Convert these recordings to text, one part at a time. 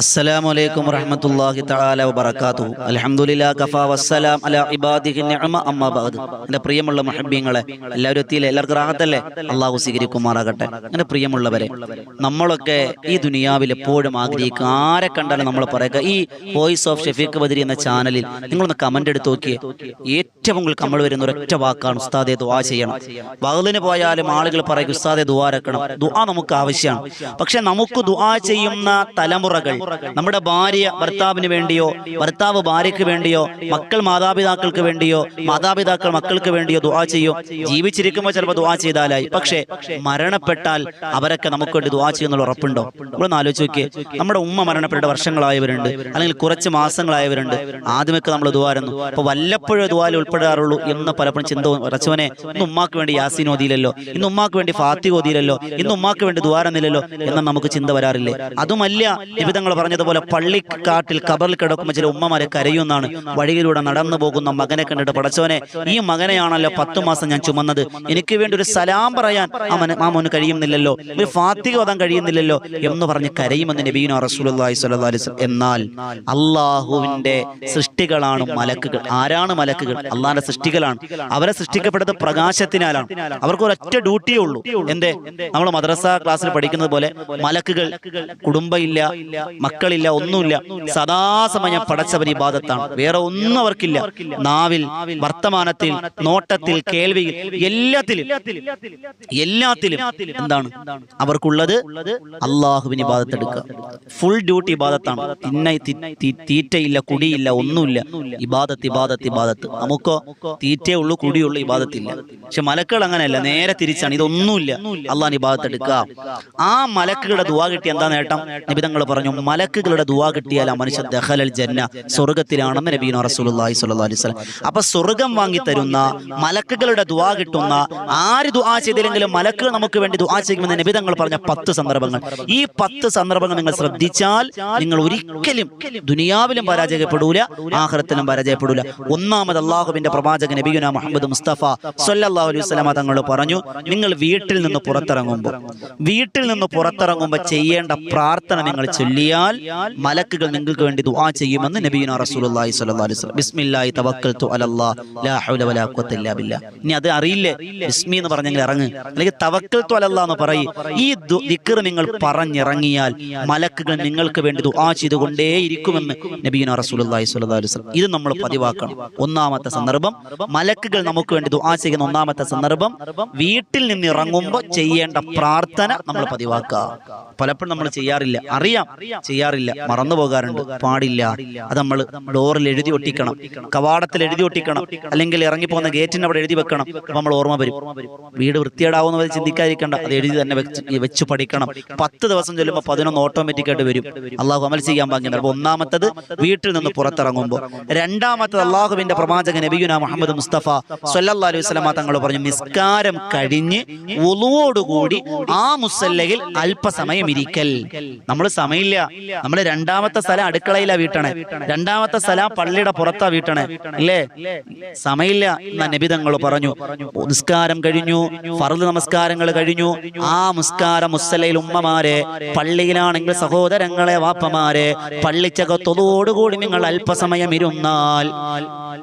അസ്സലാമു അലൈക്കും വറഹ്മത്തുള്ളാഹി തആല വബറകാതുഹു. അൽഹംദുലില്ലാഹി കഫാ വസ്സലാം അലാ ഇബാദിഹി നിഅമ. അമ്മാ ബഅദ്. എന്റെ പ്രിയമുള്ള മുഹബ്ബീങ്ങളെ എല്ലാവരും എത്തിയില്ലേ? എല്ലാവർക്കും റാഹത്തല്ലേ? അല്ലാഹു സ്വീകരിക്കുമാറാകട്ടെ. എന്റെ പ്രിയമുള്ളവരെ നമ്മളൊക്കെ ഈ ദുനിയാവിൽ എപ്പോഴും ആഗ്രഹിക്കുക. ആരെ കണ്ടാലും നമ്മൾ പറയുക ഈ വോയിസ് ഓഫ് ഷെഫീഖ് ബദരി എന്ന ചാനലിൽ നിങ്ങളൊന്ന് കമന്റ് എടുത്ത് നോക്കിയേ. ഏറ്റവും കൂടുതൽ കമ്മൾ വരുന്ന ഒരൊറ്റ വാക്കാണ് ഉസ്താദെ ദുആ ചെയ്യണം. വകലിന് പോയാലും ആളുകൾ പറയും ഉസ്താദെ ദുആ രക്കണം ദുആ നമുക്ക് ആവശ്യമാണ്. പക്ഷെ നമുക്ക് ദുആ ചെയ്യുന്ന തലമുറകൾ നമ്മുടെ ഭാര്യ ഭർത്താവിന് വേണ്ടിയോ ഭർത്താവ് ഭാര്യയ്ക്ക് വേണ്ടിയോ മക്കൾ മാതാപിതാക്കൾക്ക് വേണ്ടിയോ മാതാപിതാക്കൾ മക്കൾക്ക് വേണ്ടിയോ ദുആ ചെയ്യും. ജീവിച്ചിരിക്കുമ്പോൾ ചിലപ്പോൾ ദുആ ചെയ്താലായി. പക്ഷേ മരണപ്പെട്ടാൽ അവരൊക്കെ നമുക്ക് വേണ്ടി ദുആ ചെയ്യുന്നുള്ള ഉറപ്പുണ്ടോ? നമ്മളൊന്ന് ആലോചിച്ച് നോക്കിയേ. നമ്മുടെ ഉമ്മ മരണപ്പെട്ട വർഷങ്ങളായവരുണ്ട്. അല്ലെങ്കിൽ കുറച്ച് മാസങ്ങളായവരുണ്ട്. ആദ്യമൊക്കെ നമ്മൾ ദുവാരുന്നു അപ്പൊ വല്ലപ്പോഴും ദുവാൽ ഉൾപ്പെടാറുള്ളൂ എന്ന് പലപ്പോഴും ചിന്ത റച്ചവനെ ഇന്ന് ഉമ്മാക്ക് വേണ്ടി യാസീൻ ഓതിയില്ലല്ലോ ഇന്ന് ഉമ്മാക്ക് വേണ്ടി ഫാത്തി ഓതിയില്ലല്ലോ ഇന്ന് ഉമ്മാക്ക് വേണ്ടി ദ്വാരന്നില്ലല്ലോ എന്ന് നമുക്ക് ചിന്ത വരാറില്ലേ? അതുമല്ല നിബിതങ്ങൾ പറഞ്ഞതുപോലെ പള്ളിക്കാട്ടിൽ കബറിൽ കിടക്കുമ്പോൾ ചില ഉമ്മമാരെ കരയുന്നാണ്. വഴിയിലൂടെ നടന്നു പോകുന്ന മകനെ കണ്ടിട്ട് പടച്ചവനെ ഈ മകനെയാണല്ലോ പത്തു മാസം ഞാൻ ചുമന്നത്. എനിക്ക് വേണ്ടി ഒരു സലാം പറയാൻ മോന് കഴിയുന്നില്ലല്ലോ. ഒരു ഫാത്തിക ഓതാൻ കഴിയുന്നില്ലല്ലോ. എന്ന് പറഞ്ഞ് കരയുമെന്ന് നബീന അലൈഹി വസല്ലം. എന്നാൽ അള്ളാഹുവിന്റെ സൃഷ്ടികളാണ് മലക്കുകൾ. ആരാണ് മലക്കുകൾ? അള്ളാഹിന്റെ സൃഷ്ടികളാണ്. അവരെ സൃഷ്ടിക്കപ്പെട്ടത് പ്രകാശത്തിനാലാണ്. അവർക്ക് ഒരൊറ്റ ഡ്യൂട്ടിയേ ഉള്ളൂ. എന്തേ? നമ്മൾ മദ്രസ ക്ലാസ്സിൽ പഠിക്കുന്നത് പോലെ മലക്കുകൾ കുടുംബമില്ല മക്കളില്ല ഒന്നുമില്ല. സദാസമയം പടച്ചവൻ ഇബാദത്താണ് വേറെ ഒന്നും അവർക്കില്ല. നാവിൽ വർത്തമാനത്തിൽ നോട്ടത്തിൽ കേൾവിയിൽ എല്ലാത്തിലും എല്ലാത്തിലും എന്താണ്? അവർക്കുള്ളത് അള്ളാഹുവിന് ഇബാദത്ത് എടുക്കുക. ഫുൾ ഡ്യൂട്ടി ഇബാദത്താണ്. തിന്ന തീറ്റയില്ല കുടിയില്ല ഒന്നുമില്ല. ഇബാദത്ത് ഇബാദത്ത് ഇബാദത്ത് നമുക്കോ തീറ്റയേ ഉള്ളൂ കുടിയുള്ളൂ ഇബാദത്തില്ല പക്ഷെ മലക്കുകൾ അങ്ങനെയല്ല നേരെ തിരിച്ചാണ്. ഇതൊന്നുമില്ല. അള്ളാഹ് ഇബാദത്ത് എടുക്കുക. ആ മലക്കുകളുടെ ദുവാ കിട്ടി എന്താ നേട്ടം? നിബിതങ്ങൾ പറഞ്ഞു മലക്കുകളുടെ ദുവാ കിട്ടിയാൽ ആ മനുഷ്യ ദഹലൽ ജന്ന സ്വർഗത്തിലാണെന്ന് നബീന റസൂലി സ്വല്ലല്ലാഹി അലൈഹി വസല്ലം. അപ്പൊ സ്വർഗം വാങ്ങി തരുന്ന മലക്കുകളുടെ ദുവാ കിട്ടുന്ന ആര് ദുവാ ചെയ്തില്ലെങ്കിലും മലക്കുകൾ നമുക്ക് വേണ്ടി ദുവാ ചെയ്യുമെന്ന് നബിതങ്ങൾ പറഞ്ഞ പത്ത് സന്ദർഭങ്ങൾ. ഈ പത്ത് സന്ദർഭങ്ങൾ നിങ്ങൾ ശ്രദ്ധിച്ചാൽ നിങ്ങൾ ഒരിക്കലും ദുനിയാവിലും പരാജയപ്പെടൂല ആഹ്റത്തിലും പരാജയപ്പെടൂല. ഒന്നാമത് അള്ളാഹുവിന്റെ പ്രവാചക നബിയുന മുഹമ്മദ് മുസ്തഫ സല്ലല്ലാഹു അലൈഹി തങ്ങൾ പറഞ്ഞു നിങ്ങൾ വീട്ടിൽ നിന്ന് പുറത്തിറങ്ങുമ്പോൾ വീട്ടിൽ നിന്ന് പുറത്തിറങ്ങുമ്പോൾ ചെയ്യേണ്ട പ്രാർത്ഥന നിങ്ങൾ ചൊല്ലിയാൽ മലക്കുകൾ നിങ്ങൾക്ക് വേണ്ടി ദുആ ചെയ്യുമെന്ന് നബീന റസൂലുള്ളാഹി സ്വല്ലല്ലാഹി അലൈഹി വസല്ലം. ബിസ്മില്ലാഹി തവക്കൽതു അലല്ലാഹ് ലാ ഹൗല വലാ ഖുവത ഇല്ലാ ബില്ലാ ഇനി അത് അറിയില്ലേ? ബിസ്മി എന്ന് പറഞ്ഞെങ്കിൽ ഇറങ്ങ്. അല്ലെങ്കിൽ തവക്കൽതു അലല്ലാഹ് എന്ന് പറയി. ഈ ദിക്ർ നിങ്ങൾ പറഞ്ഞിറങ്ങിയാൽ മലക്കുകൾ നിങ്ങൾക്ക് വേണ്ടി ദുആ ചെയ്തുകൊണ്ടേയിരിക്കുമെന്ന് നബീന റസൂലുള്ളാഹി സ്വല്ലല്ലാഹി അലൈഹി വസല്ലം. ഇത് നമ്മൾ പതിവാക്കണം. ഒന്നാമത്തെ സന്ദർഭം മലക്കുകൾ നമുക്ക് വേണ്ടി ദുആ ചെയ്യുന്ന ഒന്നാമത്തെ സന്ദർഭം വീട്ടിൽ നിന്ന് ഇറങ്ങുമ്പോൾ ചെയ്യേണ്ട പ്രാർത്ഥന നമ്മൾ പതിവാക്കുക. പലപ്പോഴും നമ്മൾ ചെയ്യാറില്ല. അറിയാം ചെയ്യാറില്ല. മറന്നു പോകാറുണ്ട്. പാടില്ല. അത് നമ്മൾ ഡോറിൽ എഴുതി ഒട്ടിക്കണം. കവാടത്തിൽ എഴുതി ഒട്ടിക്കണം. അല്ലെങ്കിൽ ഇറങ്ങിപ്പോകുന്ന ഗേറ്റിന് അവിടെ എഴുതി വെക്കണം. നമ്മൾ ഓർമ്മ വരും. വീട് വൃത്തിയേടാവുന്ന പോലെ ചിന്തിക്കാതിരിക്കേണ്ട. അത് എഴുതി തന്നെ വെച്ച് പഠിക്കണം. പത്ത് ദിവസം ചൊല്ലുമ്പോൾ പതിനൊന്ന് ഓട്ടോമാറ്റിക് ആയിട്ട് വരും. അള്ളാഹു അമൽ ചെയ്യാൻ പാകില്ല അപ്പൊ ഒന്നാമത്തത് വീട്ടിൽ നിന്ന് പുറത്തിറങ്ങുമ്പോൾ രണ്ടാമത്തത് അള്ളാഹുവിന്റെ പ്രവാചകൻ നബിയുന മുഹമ്മദ് മുസ്തഫ സല്ലല്ലാഹു അലൈഹി വസല്ലമ തങ്ങൾ പറഞ്ഞു നിസ്കാരം കഴിഞ്ഞ് ഒളുവോടുകൂടി ആ മുസല്ലയിൽ അല്പസമയം ഇരിക്കൽ. നമ്മൾ സമയമില്ല നമ്മൾ രണ്ടാമത്തെ സ്ഥലം അടുക്കളയിലാ വീട്ടണേ. രണ്ടാമത്തെ സ്ഥലം പള്ളിയുടെ പുറത്താ വീട്ടണേ. അല്ലേ സമയമില്ല. എന്ന നബിതങ്ങൾ പറഞ്ഞു. നിസ്കാരം കഴിഞ്ഞു. ഫറുദ് നമസ്കാരങ്ങൾ കഴിഞ്ഞു. ആ മുസ്കാരം മുസ്സലയിൽ ഉമ്മമാരെ പള്ളിയിലാണെങ്കിൽ സഹോദരങ്ങളെ വാപ്പമാരെ പള്ളിച്ചകത്തോടുകൂടി നിങ്ങൾ അല്പസമയം ഇരുന്നാൽ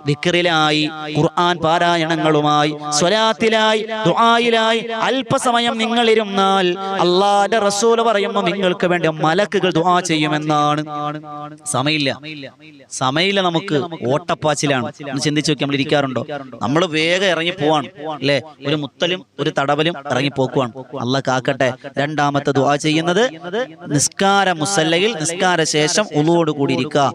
ദിക്റിലായി ഖുർആൻ പാരായണങ്ങളുമായി സ്വലാത്തിലായി ദുആയിലായി അല്പസമയം നിങ്ങൾ ഇരുന്നാൽ അള്ളാന്റെ റസൂൽ പറയുമ്പോൾ നിങ്ങൾക്ക് വേണ്ടി മലക്കുകൾ ദുആ ചെയ്യുമെന്നാണ് സമയമില്ല. സമയമില്ല നമുക്ക് ഓട്ടപ്പാച്ചിലാണ്. ഒന്ന് ചിന്തിച്ചു നോക്കി നമ്മൾ ഇരിക്കാറുണ്ടോ? നമ്മൾ വേഗം ഇറങ്ങി പോവാണ് അല്ലേ? ഒരു മുത്തലും ഒരു തടവലും ഇറങ്ങി പോക്കുവാണ്. അല്ല കാക്കട്ടെ രണ്ടാമത്തെ ദുആ ചെയ്യുന്നത് നിസ്കാര മുസല്ലയിൽ നിസ്കാര ശേഷം ഉളുവോട് കൂടി ഇരിക്കുക.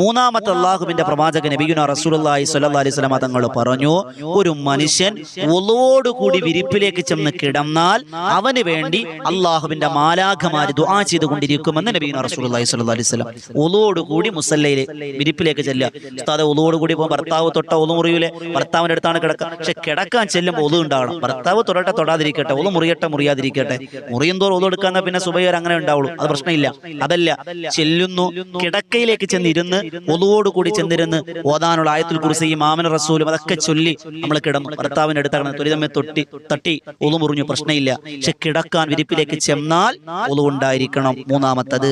മൂന്നാമത്തെ അള്ളാഹുവിന്റെ പ്രവാചകൻ നബിയുന സ്വല്ലല്ലാഹി അലൈഹി വസല്ലമ തങ്ങൾ പറഞ്ഞു ഒരു മനുഷ്യൻ ഉളുവോട് കൂടി വിരിപ്പിലേക്ക് ചെന്ന് കിടന്നാൽ അവന് വേണ്ടി അള്ളാഹുവിന്റെ മാലാഖമാര് ദുആ ചെയ്തുകൊണ്ടിരിക്കുമെന്ന് നബീന റസൂലുള്ളാഹി സ്വല്ലല്ലാഹി അലൈഹി വസല്ലം ഉളുവോട് കൂടി മുസല്ലയിലെ വിരിപ്പിലേക്ക് ചെല്ലുക. ഉസ്താദെ ഉളുവോട് കൂടി പോകുമ്പോൾ ഭർത്താവ് തൊട്ട ഒന്നു മുറിയിലെ? ഭർത്താവിന്റെ അടുത്താണ് കിടക്കുക പക്ഷെ കിടക്കാൻ ചെല്ലുമ്പോൾ ഒതു ഉണ്ടാവണം. ഭർത്താവ് തൊടട്ടെ തൊടാതിരിക്കട്ടെ ഒന്നു മുറിയട്ടെ മുറിയാതിരിക്കട്ടെ. മുറിയും തോറും ഒതു എടുക്കാൻ പിന്നെ സുബൈവർ അങ്ങനെ ഉണ്ടാവുള്ളൂ. അത് പ്രശ്നമില്ല. അതല്ല. ചെല്ലുന്നു. കിടക്കയിലേക്ക് ചെന്നിരുന്ന് ഒതുവോട് കൂടി ചെന്നിരുന്ന് ഓതാനുള്ള ആയത്തുൽ കുറിച്ച് ഈ മാമന റസൂലും അതൊക്കെ ചൊല്ലി നമ്മൾ കിടന്നു. ഭർത്താവിന്റെ അടുത്ത് കിടന്ന് തൊലിതമ്മെ തൊട്ടി തട്ടി ഒളു മുറിഞ്ഞു പ്രശ്നമില്ല. പക്ഷെ കിടക്കാൻ വിരിപ്പിലേക്ക് ചെന്നാൽ ഒളു ഉണ്ടായിരിക്കണം. മൂന്നാമത്തത്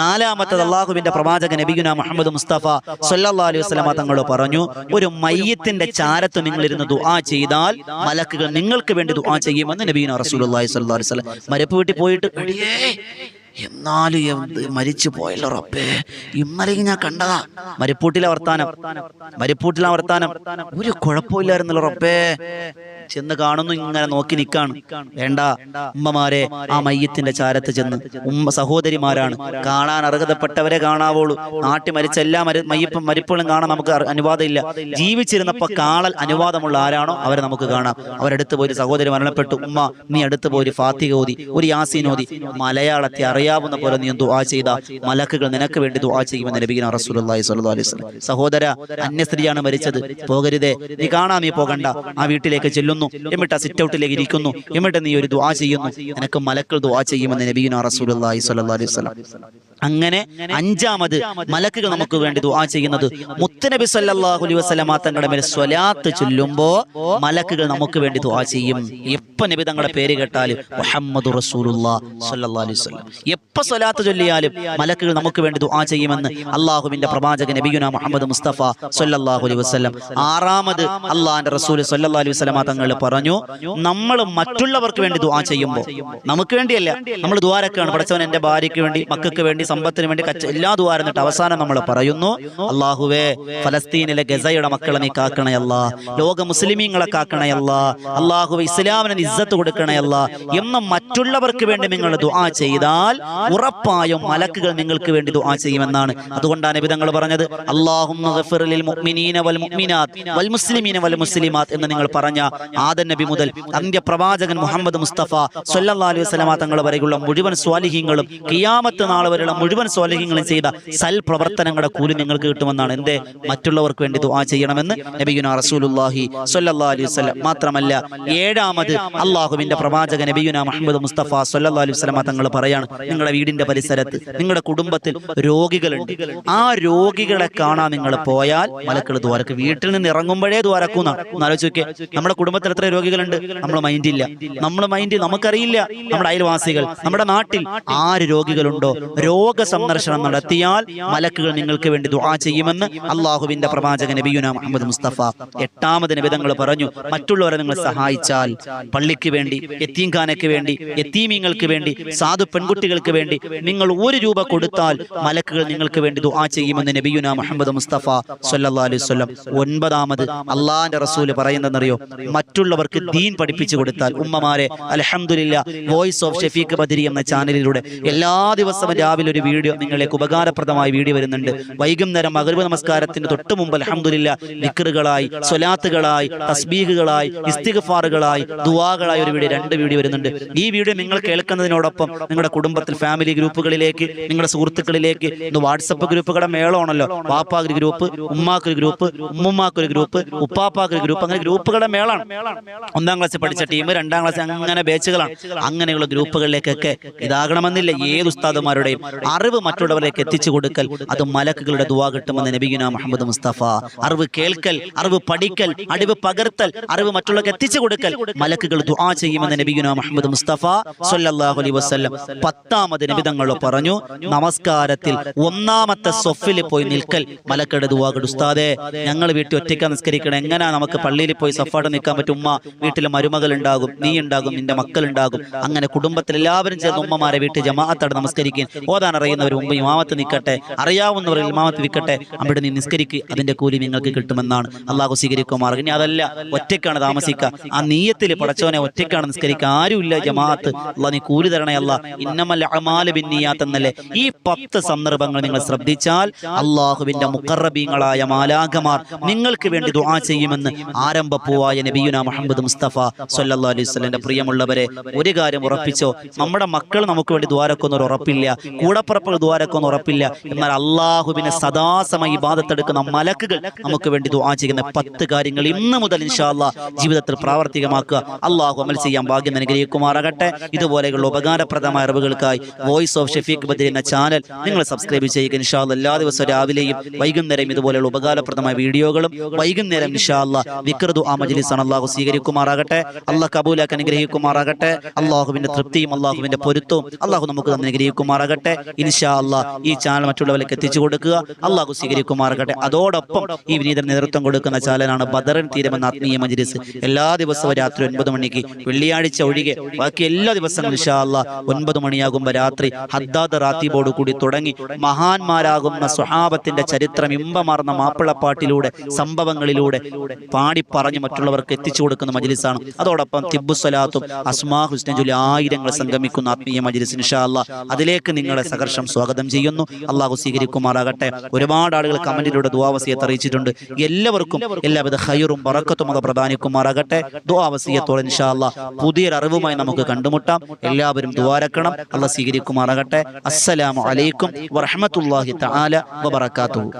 നാലാമത്തത് അള്ളാഹുവിന്റെ പ്രവാചകൻ നബിഗുന മുഹമ്മദ് മുസ്തഫ സല്ലാ അലൈഹി വസല്ലമ തങ്ങൾ പറഞ്ഞു ഒരു മയ്യത്തിന്റെ ചാരത്ത് നിങ്ങൾ ഇരുന്ന് ദുആ ചെയ്താൽ മലക്കുകൾ നിങ്ങൾക്ക് വേണ്ടി ദുആ ചെയ്യുമെന്ന് നബീന റസൂലുള്ളാഹി സ്വല്ലല്ലാഹു അലൈഹി വസല്ലം മരപ്പ് വീട്ടിൽ പോയിട്ട് "എടിയേ, എന്നാലും എന്ത് മരിച്ചു പോയല്ലോ റബ്ബേ. ഇന്നലെ ഞാൻ കണ്ടതാ. മരിപ്പൂട്ടിലെ വർത്താനം. മരിപ്പൂട്ടിലെ വർത്താനം. ഒരു കുഴപ്പമില്ലായിരുന്നല്ലോ റബ്ബേ. ചെന്ന് കാണുന്നു ഇങ്ങനെ നോക്കി നിൽക്കാണ് വേണ്ട ഉമ്മമാരെ ആ മയ്യത്തിന്റെ ചാരത്ത് ചെന്ന്. ഉമ്മ സഹോദരിമാരാണ്. കാണാൻ അർഹതപ്പെട്ടവരെ കാണാവുള്ളൂ. നാട്ടി മരിച്ച എല്ലാ മരി മയ്യപ്പും മരിപ്പുകളും കാണാൻ നമുക്ക് അനുവാദമില്ല. ജീവിച്ചിരുന്നപ്പോ കാണൽ അനുവാദമുള്ള ആരാണോ അവരെ നമുക്ക് കാണാം. അവരെടുത്ത് പോയി സഹോദരി മരണപ്പെട്ടു ഉമ്മ നീ അടുത്ത് പോയി ഒരു ഫാത്തിക ഓതി ഒരു യാസീൻ ഓതി. മലയാളത്തെ അറിയാവുന്ന പോലെ നീ ദുആ ചെയ്ത? മലക്കുകൾ നിനക്ക് വേണ്ടി ദുആ ചെയ്യുമെന്ന് നബിഗിന റസൂലുള്ളാഹി സ്വല്ലല്ലാഹു അലൈഹി വസല്ലം. സഹോദര അന്യ സ്ത്രീയാണ് മരിച്ചത്. പോകരുതേ. നീ കാണാൻ നീ പോകണ്ട. ആ വീട്ടിലേക്ക് ചെല്ലുന്നു. എന്നിട്ട് ആ സിറ്റ് ഔട്ടിലേക്ക് ഇരിക്കുന്നു. എന്നിട്ട് നീ ഒരു ദുആ ചെയ്യുന്നു. നിനക്ക് മലക്കുകൾ ദുആ ചെയ്യുമെന്ന് നബിഗിന റസൂലുള്ളാഹി സ്വല്ലല്ലാഹു അലൈഹി വസല്ലം. അങ്ങനെ അഞ്ചാമത് മലക്കുകൾ നമുക്ക് വേണ്ടി ദുആ ചെയ്യുന്നത്. മുത്തനബി സല്ലല്ലാഹു അലൈഹി വസല്ലമ തങ്ങളുടെ മേൽ സ്വലാത്ത് ചൊല്ലുമ്പോ മലക്കുകൾ നമുക്ക് വേണ്ടി ദുആ ചെയ്യും. എപ്പ നബി തങ്ങളുടെ പേര് കേട്ടാലും മുഹമ്മദ് റസൂലുള്ള സല്ലല്ലാഹു അലൈഹി വസല്ലം. എപ്പ സ്വലാത്ത് ചൊല്ലിയാലും മലക്കുകൾ നമുക്ക് വേണ്ടി ദുആ ചെയ്യുമെന്ന് അള്ളാഹുവിന്റെ പ്രവാചകൻ നബിയുന മുഹമ്മദ് മുസ്തഫ സല്ലല്ലാഹു അലൈഹി വസല്ലം ആറാമത് അള്ളാഹിന്റെ റസൂൽ സല്ലല്ലാഹു അലൈഹി വസല്ലമ തങ്ങൾ പറഞ്ഞു നമ്മൾ മറ്റുള്ളവർക്ക് വേണ്ടി ദുആ ചെയ്യുമ്പോൾ നമുക്ക് വേണ്ടിയല്ല. നമ്മൾ ദ്വാരക്കാണ് പഠിച്ചവൻ എന്റെ ഭാര്യയ്ക്ക് വേണ്ടി മക്കൾക്ക് വേണ്ടി സമ്പത്തിന് വേണ്ടി കച്ച എല്ലാ ദ്വാരം എന്നിട്ട് അവസാനം നമ്മൾ പറയുന്നു അള്ളാഹുവേ ഫലസ്തീനിലെ ഗസയുടെ മക്കളെ നീ കാക്കണയല്ല ലോക മുസ്ലിമീങ്ങളെ കാക്കണയല്ല അള്ളാഹുവെ ഇസ്ലാമിന് ഇസ്സത്ത് കൊടുക്കണയല്ല എന്നും മറ്റുള്ളവർക്ക് വേണ്ടി നിങ്ങൾ ദുആ ചെയ്താൽ ഉറപ്പായും മലക്കുകൾ നിങ്ങൾക്ക് വേണ്ടി ദുആ ചെയ്യുമെന്നാണ് അതുകൊണ്ടാണ് നബി തങ്ങൾ പറഞ്ഞത്. അല്ലാഹുമ്മ ഗഫിർ ലിൽ മുഅ്മിനീന വൽ മുഅ്മിനാത്ത് വൽ മുസ്ലിമീന വൽ മുസ്ലിമാത്ത് എന്ന് നിങ്ങൾ പറഞ്ഞ ആദൻ നബി മുതൽ അന്ത്യ പ്രവാചകൻ മുഹമ്മദ് മുസ്തഫ സല്ലല്ലാഹു അലൈഹി വസല്ലമ തങ്ങൾ വരെയുള്ള മുഴുവൻ സ്വാലിഹീങ്ങളും കിയാമത്ത് നാൾ വരെയുള്ള മുഴുവൻ സ്വാലിഹീങ്ങളും ചെയ്ത സൽ പ്രവർത്തനങ്ങളുടെ കൂലി നിങ്ങൾക്ക് കിട്ടുമെന്നാണ്. എന്തേ? മറ്റുള്ളവർക്ക് വേണ്ടി ദുആ ചെയ്യണമെന്ന് നബിയുന റസൂലുള്ളാഹി സ്വല്ലല്ലാഹു അലൈഹി വസല്ലം മാത്രമല്ല ഏഴാമത് അല്ലാഹുവിന്റെ പ്രവാചകൻ നബിയുന മുഹമ്മദ് മുസ്തഫ സല്ലല്ലാഹു അലൈഹി വസല്ലമ തങ്ങൾ പറയാണ്. നിങ്ങളുടെ വീടിന്റെ പരിസരത്ത് നിങ്ങളുടെ കുടുംബത്തിൽ രോഗികളുണ്ട്. ആ രോഗികളെ കാണാൻ നിങ്ങൾ പോയാൽ മലക്കൾ ദ്വാരക്ക് വീട്ടിൽ നിന്ന് ഇറങ്ങുമ്പോഴേ ദ്വാരക്കുന്ന ആലോചിക്കെ നമ്മുടെ കുടുംബത്തിൽ എത്ര രോഗികളുണ്ട്? നമ്മൾ മൈൻഡ് ഇല്ല. നമ്മൾ മൈൻഡ് നമുക്കറിയില്ല. നമ്മുടെ അയൽവാസികൾ നമ്മുടെ നാട്ടിൽ ആര് രോഗികളുണ്ടോ? രോഗ സന്ദർശനം നടത്തിയാൽ മലക്കുകൾ നിങ്ങൾക്ക് വേണ്ടി ദുആ ചെയ്യുമെന്ന് അള്ളാഹുവിന്റെ പ്രവാചക നബിയുന മുഹമ്മദ് മുസ്തഫ എട്ടാമത് നിബിതങ്ങൾ പറഞ്ഞു മറ്റുള്ളവരെ നിങ്ങൾ സഹായിച്ചാൽ പള്ളിക്ക് വേണ്ടി എത്തീംഖാനയ്ക്ക് വേണ്ടി എത്തീമീങ്ങൾക്ക് വേണ്ടി സാധു പെൺകുട്ടികൾക്ക് വേണ്ടി നിങ്ങൾ ഒരു രൂപ കൊടുത്താൽ മലക്കുകൾ നിങ്ങൾക്ക് വേണ്ടി ദുആ ചെയ്യുമെന്ന് നബിയുന മുഹമ്മദ് മുസ്തഫ സല്ലല്ലാഹു അലൈഹി വസല്ലം. ഒൻപതാമത് അള്ളാഹിന്റെ റസൂൽ പറയുന്നതെന്നറിയോ? മറ്റുള്ളവർക്ക് ദീൻ പഠിപ്പിച്ചു കൊടുത്താൽ ഉമ്മമാരെ അൽഹംദുലില്ല വോയിസ് ഓഫ് ഷഫീഖ് ബദരി എന്ന ചാനലിലൂടെ എല്ലാ ദിവസവും രാവിലെ ഒരു വീഡിയോ നിങ്ങളിലേക്ക് ഉപകാരപ്രദമായി വീഡിയോ വരുന്നുണ്ട്. വൈകുന്നേരം മഗ്‌രിബ് നമസ്കാരത്തിന് തൊട്ട് മുമ്പ് അൽഹംദുലില്ല ദിക്റുകളായി സ്വലാത്തുകളായി തസ്ബീഹുകളായി ഇസ്തിഗ്ഫാറുകളായി ദുആകളായി ഒരു വീഡിയോ രണ്ട് വീഡിയോ വരുന്നുണ്ട്. ഈ വീഡിയോ നിങ്ങൾ കേൾക്കുന്നതിനോടൊപ്പം നിങ്ങളുടെ കുടുംബത്തിൽ ഫാമിലി ഗ്രൂപ്പുകളിലേക്ക് നിങ്ങളുടെ സുഹൃത്തുക്കളിലേക്ക് ഇന്ന് വാട്സപ്പ് ഗ്രൂപ്പുകളുടെ മേളമാണല്ലോ. വാപ്പാക്കൊരു ഗ്രൂപ്പ് ഉമ്മാക്കൊരു ഗ്രൂപ്പ് ഉമ്മുമ്മാക്കൊരു ഗ്രൂപ്പ് ഉപ്പാപ്പാക്കൊരു ഗ്രൂപ്പ് അങ്ങനെ ഗ്രൂപ്പുകളുടെ മേളാണ്. ഒന്നാം ക്ലാസ് പഠിച്ച ടീം രണ്ടാം ക്ലാസ് അങ്ങനെ ബാച്ചുകളാണ് അങ്ങനെയുള്ള ഗ്രൂപ്പുകളിലേക്കൊക്കെ ഇതാകണമെന്നില്ല. ഏത് ഉസ്താദുമാരുടെയും അറിവ് മറ്റുള്ളവരിലേക്ക് എത്തിച്ചു കൊടുക്കൽ അത് മലക്കുകളുടെ ദുവാ കിട്ടുമെന്ന് നബിഗുന മുഹമ്മദ് മുസ്തഫ. അറിവ് കേൾക്കൽ അറിവ് പഠിക്കൽ അറിവ് പകർത്തൽ അറിവ് മറ്റുള്ളവർക്ക് എത്തിച്ചു കൊടുക്കൽ മലക്കുകൾ ദുആ ചെയ്യുമെന്ന് നബിഗുന മുഹമ്മദ് മുസ്തഫ സല്ലല്ലാഹു അലൈഹി വസല്ലം പത്താമത് നബിതങ്ങൾ പറഞ്ഞു നമസ്കാരത്തിൽ ഒന്നാമത്തെ സൊഫിൽ പോയി നിൽക്കൽ മലക്കെടു ദുവാകൾ ഉസ്താദെ. ഞങ്ങൾ വീട്ടിൽ ഒറ്റയ്ക്ക് നിസ്കരിക്കണം. എങ്ങനെയാ നമുക്ക് പള്ളിയിൽ പോയി സഫാട്ട് നിൽക്കാൻ പറ്റും? ഉമ്മ വീട്ടിൽ മരുമകൾ ഉണ്ടാകും നീ ഉണ്ടാകും നിന്റെ മക്കൾ ഉണ്ടാകും അങ്ങനെ കുടുംബത്തിൽ എല്ലാവരും ചേർന്ന് ഉമ്മമാരെ വീട്ടിൽ ജമാഅത്തോടെ നമസ്കരിക്കും ഓതാൻ അറിയുന്നവർ മുമ്പ് ഇമാമത്ത് നിൽക്കട്ടെ അറിയാവുന്നവർ ഇമാമത്ത് നിൽക്കട്ടെ അവിടെ നീ നിസ്കരിക്ക് അതിന്റെ കൂലി നിങ്ങൾക്ക് കിട്ടുമെന്നാണ്. അള്ളാഹു സ്വീകരിക്കുമാർ ഇനി അതല്ല ഒറ്റയ്ക്കാണ് താമസിക്കുക. ആ നീയത്തിൽ പടച്ചവനെ ഒറ്റയ്ക്കാണ് നിസ്കരിക്കുക. ആരുമില്ല ജമാഅത്ത്. അള്ളാഹ് നീ കൂലി തരണേ അല്ല ഇന്നമല്ല അമാൽ എന്നല്ലേ? ഈ പത്ത് സന്ദർഭങ്ങൾ നിങ്ങൾ ശ്രദ്ധിച്ചാൽ അള്ളാഹുവിന്റെ മുക്കറബീങ്ങളായ മാലാഖമാർ നിങ്ങൾക്ക് വേണ്ടി ദുആ ചെയ്യുമെന്ന് ആരംഭപ്പൂവായ നബിയുന മുഹമ്മദ് മുസ്തഫ സല്ലല്ലാഹു അലൈഹി വസല്ലമയുടെ പ്രിയമുള്ളവരെ ഒരു കാര്യം ഉറപ്പിച്ചോ? നമ്മുടെ മക്കൾ നമുക്ക് വേണ്ടി ദ്വാരക്കൊന്നും ഒരു ഉറപ്പില്ല കൂടപ്പുറപ്പുകൾ ദ്വാരക്കൊന്നും ഉറപ്പില്ല. എന്നാൽ അള്ളാഹുവിനെ സദാസമയ ഇബാദത്തെടുക്കുന്ന മലക്കുകൾ നമുക്ക് വേണ്ടി ദുആ ചെയ്യുന്ന പത്ത് കാര്യങ്ങൾ ഇന്ന് മുതൽ ഇൻഷാല്ലാ ജീവിതത്തിൽ പ്രാവർത്തികമാക്കുക. അള്ളാഹു അമൽ ചെയ്യാൻ ഭാഗ്യം അനുഗ്രഹിക്കുമാറാകട്ടെ. ഇതുപോലെയുള്ള ഉപകാരപ്രദമായ അറിവുകൾക്കായി വോയിസ് ഓഫ് ഷെഫീഖ് ബദർ എന്ന ചാനൽ നിങ്ങൾ സബ്സ്ക്രൈബ് ചെയ്യുക. ഇൻഷാല്ല എല്ലാ ദിവസവും രാവിലെയും വൈകുന്നേരം ഇതുപോലെയുള്ള ഉപകാരപ്രദമായ വീഡിയോകളും വൈകുന്നേരം ഇൻഷാല്ല വിക്രതു ആ മജ്ലിസാണ് അള്ളാഹു സ്വീകരിക്കുമാറാകട്ടെ. അള്ളാഹ് കബൂലാക്ക് അനുഗ്രഹിക്കുമാറാകട്ടെ. അള്ളാഹുവിന്റെ തൃപ്തിയും അള്ളാഹുവിന്റെ പൊരുത്തവും അള്ളാഹു നമുക്ക് അനുഗ്രഹിക്കുമാറാകട്ടെ. ഇൻഷാ അള്ളാഹ് ഈ ചാനൽ മറ്റുള്ളവരിലേക്ക് എത്തിച്ചു കൊടുക്കുക. അള്ളാഹു സ്വീകരിക്കുമാറാകട്ടെ. അതോടൊപ്പം ഈ വിനീതൻ നേതൃത്വം കൊടുക്കുന്ന ചാനലാണ് ബദറൻ തീരമെന്ന ആത്മീയ മജ്ലിസ്. എല്ലാ ദിവസവും രാത്രി ഒൻപത് മണിക്ക് വെള്ളിയാഴ്ച ഒഴികെ ബാക്കി എല്ലാ ദിവസങ്ങളും ഇൻഷാ അള്ളാഹ് ഒൻപത് മണിയാകുമ്പോൾ രാത്രി ഹദ്ദാദ് റാത്തീബോട് കൂടി തുടങ്ങി. മഹാന്മാരാകുന്ന സ്വഹാബത്തിന്റെ ചരിത്രം ഇമ്പമാർന്ന മാപ്പിളപ്പാട്ടിലൂടെ സംഭവങ്ങളിലൂടെ പാടി പറഞ്ഞ് മറ്റുള്ളവർക്ക് എത്തിച്ചു കൊടുക്കുന്ന മജിലിസാണ്. അതോടൊപ്പം തിബുസലാത്തും അസ്മാ ഹുസ്നജുലി ആയിരങ്ങൾ സംഗമിക്കുന്ന ആത്മീയ മജിലിസ് ഇൻഷാല്ല അതിലേക്ക് നിങ്ങളെ സഹർഷം സ്വാഗതം ചെയ്യുന്നു. അള്ളാഹു സ്വീകരിക്കുമാറാകട്ടെ. ഒരുപാട് ആളുകൾ കമന്റിലൂടെ ദുവാവസിയത്ത് അറിയിച്ചിട്ടുണ്ട്. എല്ലാവർക്കും എല്ലാവിധ ഹൈറും പറക്കത്തും അത് പ്രധാനിക്കുമാറാകട്ടെ ദുവാവസിയത്തോടെ ഇൻഷാല്ല പുതിയൊരു അറിവുമായി നമുക്ക് കണ്ടുമുട്ടാം. എല്ലാവരും ദ്വാരക്കണം അള്ളാഹ് സ്വീകരിക്കുമാറാകട്ടെ അസ്സലാമു അലൈക്കും വറഹ്മത്തുള്ളാഹി തആല വബറകാതുഹു.